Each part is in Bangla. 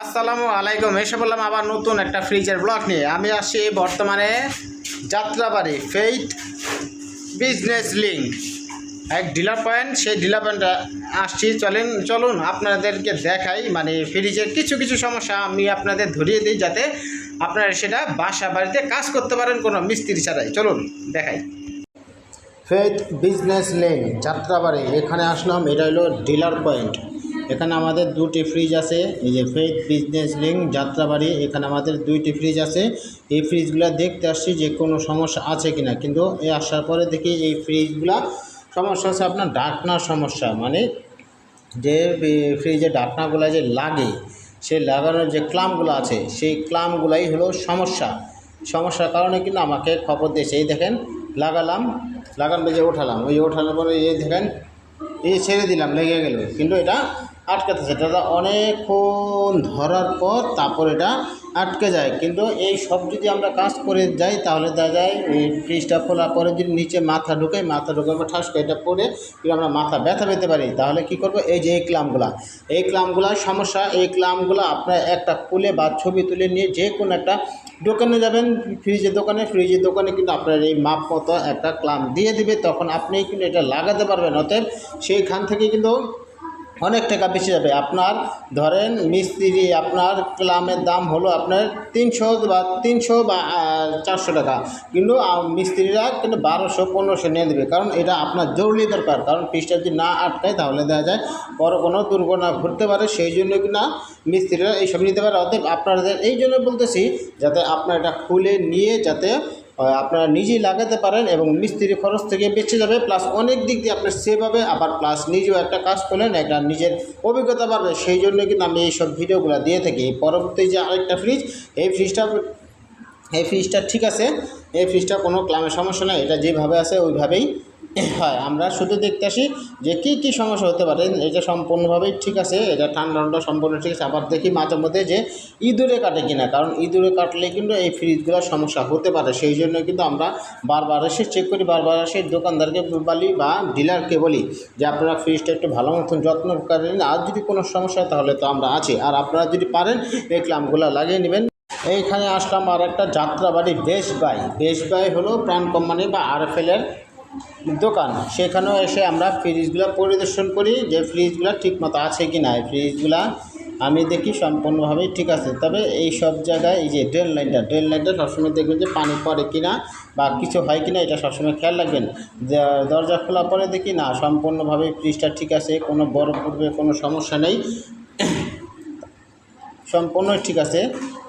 আসসালামু আলাইকুম, এসে বললাম আবার নতুন একটা ফ্রিজের ব্লগ নিয়ে। আমি আসছি বর্তমানে যাত্রাবাড়ি ফেইট বিজনেস লিঙ্ক এক ডিলার পয়েন্ট সেই ডিলার পয়েন্টে আসছি। চলেন, চলুন আপনাদেরকে দেখাই মানে ফ্রিজের কিছু কিছু সমস্যা আমি আপনাদের ধরিয়ে দিই যাতে আপনারা সেটা বাসা বাড়িতে কাজ করতে পারেন, কোনো মিস্ত্রি ছাড়াই। চলুন, দেখাই। ফেথ বিজনেস লিঙ্ক যাত্রাবাড়ি, এখানে আসলাম, এটা হলো ডিলার পয়েন্ট এখানে আমাদের দুটি ফ্রিজ আছে। এই যে ফেথ বিজনেস লিঙ্ক যাত্রাবাড়ি, এখানে আমাদের দুইটি ফ্রিজ আছে। এই ফ্রিজগুলো দেখতে আসছি যে কোনো সমস্যা আছে কিনা। কিন্তু এই আসার পরে দেখি এই ফ্রিজগুলা সমস্যা হচ্ছে আপনার ডাকনার সমস্যা। মানে যে ফ্রিজে ডাকনাগুলো যে লাগে সে লাগানোর যে ক্লামগুলো আছে, সেই ক্লামগুলাই হলো সমস্যা। সমস্যার কারণে কিন্তু আমাকে খবর দিয়েছে। এই দেখেন, লাগালাম, লাগানো যে ওঠালাম ওই ওঠানোর পরে এই দেখেন, এই ছেড়ে দিলাম, লেগে গেল। কিন্তু এটা আটকাতেছে এটা অনেকক্ষণ ধরার পর তারপর এটা আটকে যায়। কিন্তু এই সব যদি আমরা কাজ করে যাই, তাহলে দেখা যায় এই ফ্রিজটা খোলার পরে যদি নিচে মাথা ঢুকে মাথা ঢুকে বা ঠাস করে এটা পড়ে কিন্তু আমরা মাথা ব্যথা পেতে পারি, তাহলে কি করব? এই যে এই ক্লামগুলা। এই ক্লামগুলার সমস্যা, এই ক্লামগুলো আপনার একটা খুলে বা ছবি তুলে নিয়ে যে কোনো একটা দোকানে যাবেন ফ্রিজের দোকানে ফ্রিজের দোকানে কিন্তু আপনার এই মাপ মতো একটা ক্লাম দিয়ে দিবে। তখন আপনি কিন্তু এটা লাগাতে পারবেন। অতএব সেইখান থেকে কিন্তু অনেক টাকা বেঁচে যাবে। আপনার ধরেন মিস্ত্রি আপনার ক্লামের দাম হলো আপনার তিনশো বা তিনশো বা চারশো টাকা। কিন্তু মিস্ত্রিরা কিন্তু বারোশো, পনেরোশো নিয়ে দেবে কারণ এটা আপনার জরুরি দরকার। কারণ ফিসটা যদি না আটকায় তাহলে দেখা যায় বড় কোনো দুর্ঘটনা ঘটতে পারে। সেই জন্য কিনা মিস্ত্রিরা এইসব নিতে পারে। অতএব আপনাদের এই জন্য বলতেছি, যাতে আপনার এটা খুলে নিয়ে যাতে আপনারা নিজেই লাগাতে পারেন এবং মিস্ত্রি খরচ থেকে বেঁচে যাবে প্লাস অনেক দিক দিয়ে আপনার সেভ হবে, আবার প্লাস নিজেও একটা কাজ করলেন, একটা নিজের অভিজ্ঞতা বাড়বে। সেই জন্য কিন্তু আমি এইসব ভিডিওগুলো দিয়ে থাকি। পরবর্তী যে আরেকটা ফ্রিজ এই ফ্রিজটা এই ফ্রিজটা ঠিক আছে, এই ফ্রিজটা কোনো ক্লামের সমস্যা নেই, এটা যেভাবে আছে ওইভাবেই হয়, আমরা শুধু দেখতে আসি যে কী কী সমস্যা হতে পারে, এটা সম্পূর্ণভাবেই ঠিক আছে, এটা ঠান্ডা ঠান্ডা সম্পূর্ণ ঠিক আছে, আবার দেখি মাঝে মধ্যে যে ইঁদুরে কাটে কিনা, কারণ ইঁদুরে কাটলে কিন্তু এই ফ্রিজগুলোর সমস্যা হতে পারে, সেই জন্য কিন্তু আমরা বারবার এসে চেক করি, বারবার এসে দোকানদারকে বলি বা ডিলারকে বলি যে আপনারা ফ্রিজটা একটু ভালো মতন যত্ন করেন আর যদি কোনো সমস্যা তাহলে তো আমরা আছি, আর আপনারা যদি পারেন এই ক্লামগুলো লাগিয়ে নেবেন। এইখানে আসলাম আর একটা যাত্রাবাড়ি, বেশ বাই বেশ বাই হলো প্রাণ কোম্পানি বা আরএফএলের দোকান, সেখানেও এসে আমরা ফ্রিজগুলো পরিদর্শন করি যে ফ্রিজগুলো ঠিকমতো আছে কি না ফ্রিজগুলা আমি দেখি সম্পূর্ণভাবেই ঠিক আছে। তবে এই সব জায়গায় এই যে ড্রেন লাইনটা ড্রেন লাইনটা সবসময় দেখবেন যে পানি পড়ে কিনা বা কিছু হয় কিনা, এটা সবসময় খেয়াল রাখবেন। দরজা খোলা পরে দেখি, না, সম্পূর্ণভাবে ফ্রিজটা ঠিক আছে, কোনো বরফ পড়বে, কোনো সমস্যা নেই। সম্পূর্ণ ঠিক আছে।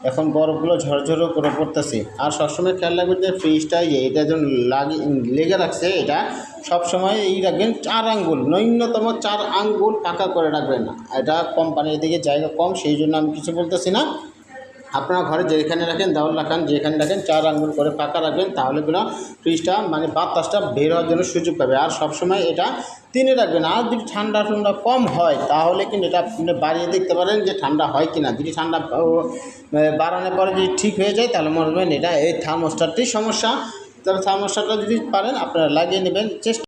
এখন বরফগুলো ঝরঝরও করে পড়তেছে। আর সবসময় খেয়াল রাখবেন যে ফ্রিজটা যে, এটা যখন লাগে, লেগে রাখছে, এটা সবসময় এই রাখবেন চার আঙ্গুল ন্যূনতম চার আঙ্গুল পাকা করে রাখবেন। এটা কোম্পানির দিকে জায়গা কম, সেই জন্য আমি কিছু বলতেছি না। আপনার ঘরে যেখানে রাখেন, দেওয়াল রাখেন, যেখানে রাখেন, চার আঙ্গুল করে পাকা রাখবেন, তাহলে কোনো ফ্রিজটা মানে বাতাসটা বের হওয়ার জন্য সুযোগ পাবে। আর সবসময় এটা তিনে রাখবেন। আর যদি ঠান্ডা ঠান্ডা কম হয়, তাহলে কিন্তু এটা আপনি বাড়িয়ে দেখতে পারেন যে ঠান্ডা হয় কি না যদি ঠান্ডা বাড়ানোর পরে যদি ঠিক হয়ে যায়, তাহলে মনে করবেন এটা এই থার্মোস্টারটির সমস্যা। তবে থার্মোস্টারটা যদি পারেন, আপনারা লাগিয়ে নেবেন। চেষ্টা